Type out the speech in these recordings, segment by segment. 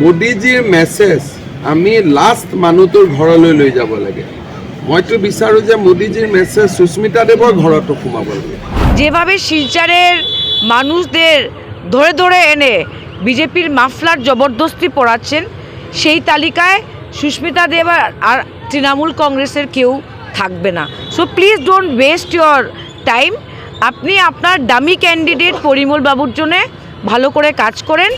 মোদীজীৰ message আমি last মানুহটোৰ ঘৰলৈ লৈ যাব লাগে। মইতো বিচাৰোঁ যে মোদীজীৰ মেছেজ সুস্মিতা দেৱৰ ঘৰতো সোমাব লাগে। যেভাবে শিলচরের মানুষদের ধরে ধরে এনে বিজেপির মাফলার জবরদস্তি পড়াচ্ছেন সেই তালিকায় সুস্মিতা দেব আর- আর তৃণমূল কংগ্রেসের কেউ থাকবে না। So please don't waste your time আপনি আপনার দামি ক্যান্ডিডেট পরিমল বাবুর জন্যে ভালো করে কাজ করেন।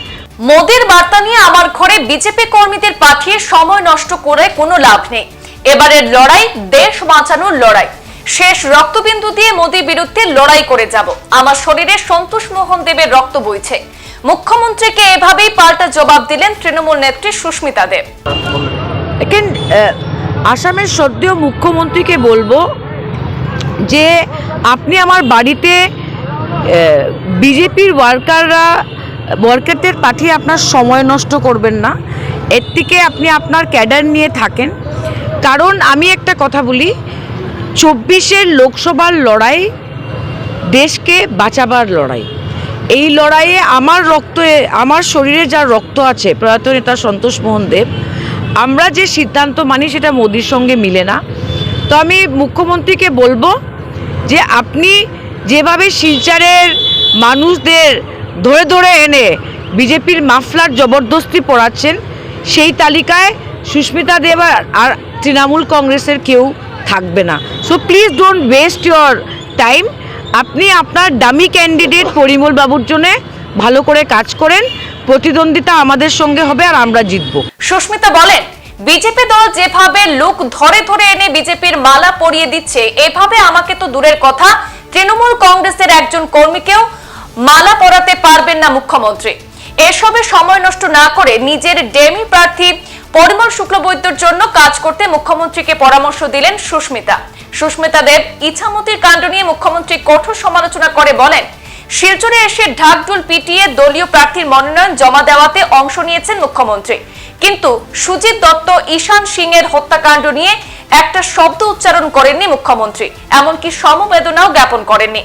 মোদির বার্তা নিয়ে আমার ঘরে বিজেপি কর্মীদের পাঠিয়ে সময় নষ্ট করে কোনো লাভ নেই। এবারের লড়াই, দেশ বাঁচানোর লড়াই। শেষ রক্তবিন্দু দিয়ে মোদির বিরুদ্ধে লড়াই করে যাব। আমার শরীরে সন্তোষ মোহন দেবের রক্ত বইছে। মুখ্যমন্ত্রীকে এভাবেই পাল্টা জবাব দিলেন তৃণমূল নেত্রী সুস্মিতা দেব। আসামের সদ্য মুখ্যমন্ত্রীকে বলব যে, আপনি আমার বাড়িতে বিজেপির ওয়ার্কাররা ওয়ার্কারদের পাঠিয়ে আপনার সময় নষ্ট করবেন না। এর থেকে আপনি আপনার ক্যাডার নিয়ে থাকেন। কারণ আমি একটা কথা বলি, চব্বিশের লোকসভার লড়াই দেশকে বাঁচাবার লড়াই। এই লড়াইয়ে আমার রক্ত, আমার শরীরে যা রক্ত আছে, প্রয়াত নেতা সন্তোষ মোহন দেব আমরা যে সিদ্ধান্ত মানি সেটা মোদির সঙ্গে মিলে না। তো আমি মুখ্যমন্ত্রীকে বলব যে আপনি যেভাবে শিলচারের মানুষদের ধরে ধরে এনে বিজেপির মাফলার জবরদস্তি পড়াচ্ছেন সেই তালিকায় সুস্মিতা দেব আর- তৃণমূল কংগ্রেসের কেউ থাকবে না। So please don't waste your time আপনি আপনার ডামি ক্যান্ডিডেট পরিমল বাবুর জন্যে ভালো করে কাজ করেন। প্রতিদ্বন্দ্বিতা আমাদের সঙ্গে হবে আর আমরা জিতবো। সুস্মিতা বলেন, বিজেপি দল যেভাবে লোক ধরে ধরে এনে বিজেপির মালা পরিয়ে দিচ্ছে, এভাবে আমাকে তো দূরের কথা। তৃণমূল কংগ্রেসের একজন কর্মীকেও মালা পরাতে পারবেন না মুখ্যমন্ত্রী। এসবে সময় নষ্ট না করে নিজের ডেমি প্রার্থী পরিমল শুক্লবৈদ্যর জন্য কাজ করতে মুখ্যমন্ত্রীকে পরামর্শ দিলেন সুস্মিতা। সুস্মিতা দেব ইছামতির কাণ্ড নিয়ে মুখ্যমন্ত্রী কঠোর সমালোচনা করে বলেন, শিলচরে এসে ঢাকঢোল পিটিয়ে দলীয় প্রার্থীর মনোনয়ন জমা দেওয়াতে অংশ নিয়েছেন মুখ্যমন্ত্রী। কিন্তু সুজিত দত্ত, ঈশান সিং এর হত্যাকাণ্ড নিয়ে একটা শব্দ উচ্চারণ করেননি মুখ্যমন্ত্রী। এমনকি সমবেদনাও জ্ঞাপন করেননি।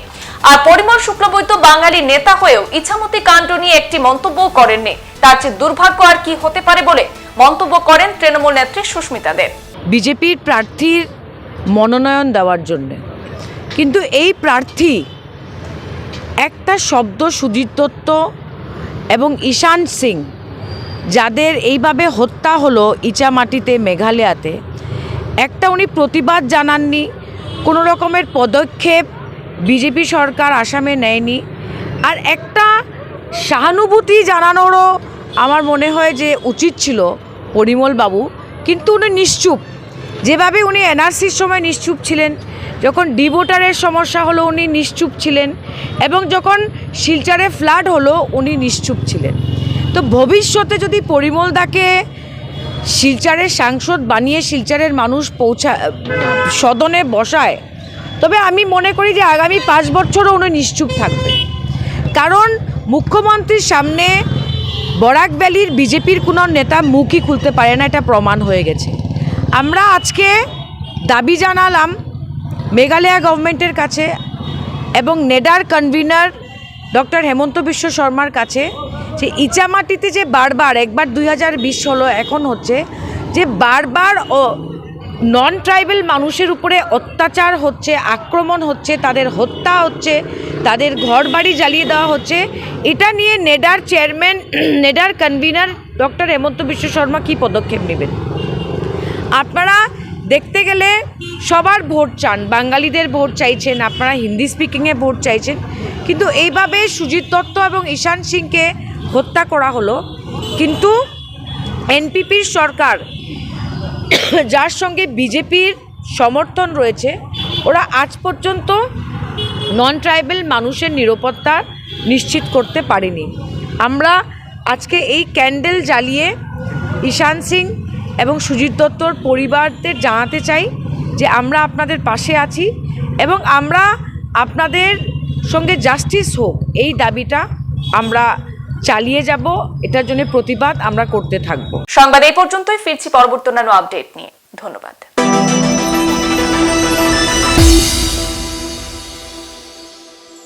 আর পরিমল শুক্লবৈদ্য বাঙালি নেতা হয়েও ইছামতি কাণ্ড নিয়ে একটি মন্তব্য করেননি। তার চেয়ে দুর্ভাগ্য আর কি হতে পারে বলে মন্তব্য করেন তৃণমূল নেত্রী সুস্মিতা দেব। বিজেপির প্রার্থীর মনোনয়ন দেওয়ার জন্যে। কিন্তু এই প্রার্থী একটা শব্দ সুজিত দত্ত এবং ঈশান সিং, যাদের এইভাবে হত্যা হলো ইচামাটিতে মেঘালয়াতে, একটা উনি প্রতিবাদ জানাননি। কোনো রকমের পদক্ষেপ বিজেপি সরকার আসামে নেয়নি। আর একটা সহানুভূতি জানানোরও আমার মনে হয় যে উচিত ছিল পরিমল বাবু। কিন্তু উনি নিশ্চুপ। যেভাবে উনি এনআরসির সময় নিশ্চুপ ছিলেন, যখন ডিভোটারের সমস্যা হলো উনি নিশ্চুপ ছিলেন, এবং যখন শিলচারে ফ্লাড হলো উনি নিশ্চুপ ছিলেন। তো ভবিষ্যতে যদি পরিমলদাকে শিলচারের সাংসদ বানিয়ে শিলচারের মানুষ পৌঁছা সদনে বসায় তবে আমি মনে করি যে আগামী পাঁচ বছরও উনি নিশ্চুপ থাকবে। কারণ মুখ্যমন্ত্রীর সামনে বরাক ভ্যালির বিজেপির কোনো নেতা মুখই খুলতে পারে না, এটা প্রমাণ হয়ে গেছে। আমরা আজকে দাবি জানালাম মেঘালয়া গভর্নমেন্টের কাছে এবং নেডার কনভিনার ডক্টর হেমন্ত বিশ্ব শর্মার কাছে যে ইচামাটিতে যে বারবার, একবার দুই হাজার বিশ হলো এখন হচ্ছে, যে বারবার নন ট্রাইবেল মানুষের উপরে অত্যাচার হচ্ছে, আক্রমণ হচ্ছে, তাদের হত্যা হচ্ছে, তাদের ঘর বাড়ি জ্বালিয়ে দেওয়া হচ্ছে। এটা নিয়ে NEDA chairman, NEDA convener doctor Hemanta Biswa Sarma কী পদক্ষেপ নেবেন? আপনারা দেখতে গেলে সবার ভোট চান, বাঙালিদের ভোট চাইছেন, আপনারা হিন্দি স্পিকিংয়ে ভোট চাইছেন। কিন্তু এইভাবে সুজিত দত্ত এবং ঈশান সিংকে হত্যা করা হলো। কিন্তু এনপিপির সরকার যার সঙ্গে বিজেপির সমর্থন রয়েছে, ওরা আজ পর্যন্ত নন ট্রাইবেল মানুষের নিরাপত্তা নিশ্চিত করতে পারেনি। আমরা আজকে এই ক্যান্ডেল জ্বালিয়ে ঈশান সিং এবং সুজিত দত্তর পরিবারদের জানাতে চাই যে আমরা আপনাদের পাশে আছি এবং আমরা আপনাদের সঙ্গে জাস্টিস হোক, এই দাবিটা আমরা চালিয়ে যাব, এটার জন্য প্রতিবাদ আমরা করতে থাকব। সংবাদ এই পর্যন্তই, ফিরছি পরবর্তী অন্যান্য আপডেট নিয়ে। ধন্যবাদ।